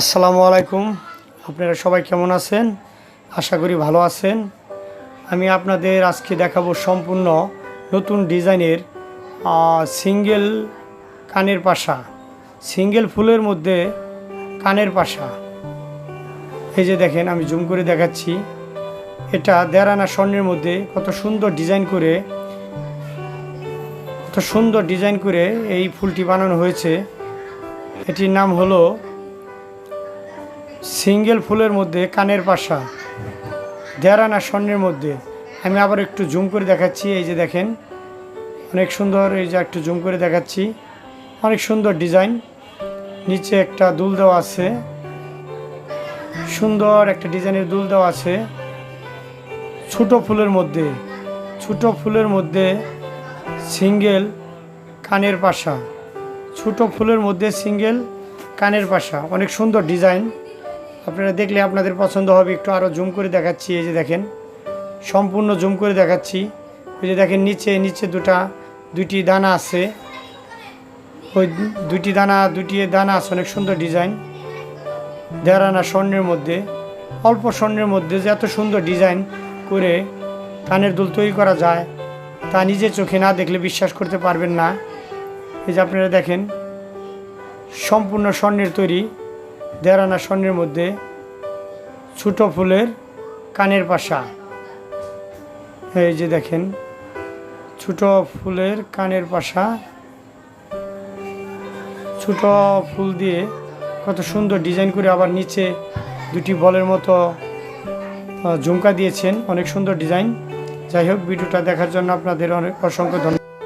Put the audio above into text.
আসসালামু আলাইকুম। আপনারা সবাই কেমন আছেন? আশা করি ভালো আছেন। আমি আপনাদের আজকে দেখাবো সম্পূর্ণ নতুন ডিজাইনের সিঙ্গেল কানের পাশা। সিঙ্গেল ফুলের মধ্যে কানের পাশা। এই যে দেখেন, আমি জুম করে দেখাচ্ছি। এটা দেড়ানা স্বর্ণের মধ্যে কত সুন্দর ডিজাইন করে, কত সুন্দর ডিজাইন করে এই ফুলটি বানানো হয়েছে। এটির নাম হলো সিঙ্গেল ফুলের মধ্যে কানের পাশা দেড়ানা স্বর্ণের মধ্যে। আমি আবার একটু জুম করে দেখাচ্ছি, এই যে দেখেন, অনেক সুন্দর এই যে একটু জুম করে দেখাচ্ছি। অনেক সুন্দর ডিজাইন, নিচে একটা দুল দেওয়া আছে। সুন্দর একটা ডিজাইনের দুল দেওয়া আছে। ছোট ফুলের মধ্যে, ছোট ফুলের মধ্যে সিঙ্গেল কানের পাশা, ছোট ফুলের মধ্যে সিঙ্গেল কানের পাশা। অনেক সুন্দর ডিজাইন। আপনারা দেখলে আপনাদের পছন্দ হবে, একটু আরও জুম করে দেখাচ্ছি, এই যে দেখেন। সম্পূর্ণ জুম করে দেখাচ্ছি। ওই যে দেখেন, নিচে নিচে দুটা, দুইটি দানা আছে। ওই দুইটি দানা দুটি দানা আছে, অনেক সুন্দর ডিজাইন। দেড়ানা স্বর্ণের মধ্যে। অল্প স্বর্ণের মধ্যে যে এত সুন্দর ডিজাইন করে কানের দুল তৈরি করা যায়, তা নিজে চোখে না দেখলে বিশ্বাস করতে পারবেন না। এই যে আপনারা দেখেন, সম্পূর্ণ স্বর্ণের তৈরি। দেড়ানা স্বর্ণের মধ্যে ছোট ফুলের কানের পাশা। এই যে দেখেন, ছোট ফুলের কানের পাশা। ছোট ফুল দিয়ে কত সুন্দর ডিজাইন করে আবার নিচে দুটি বলের মতো ঝুমকা দিয়েছেন। অনেক সুন্দর ডিজাইন। যাই হোক, ভিডিওটা দেখার জন্য আপনাদের অনেক অসংখ্য ধন্যবাদ।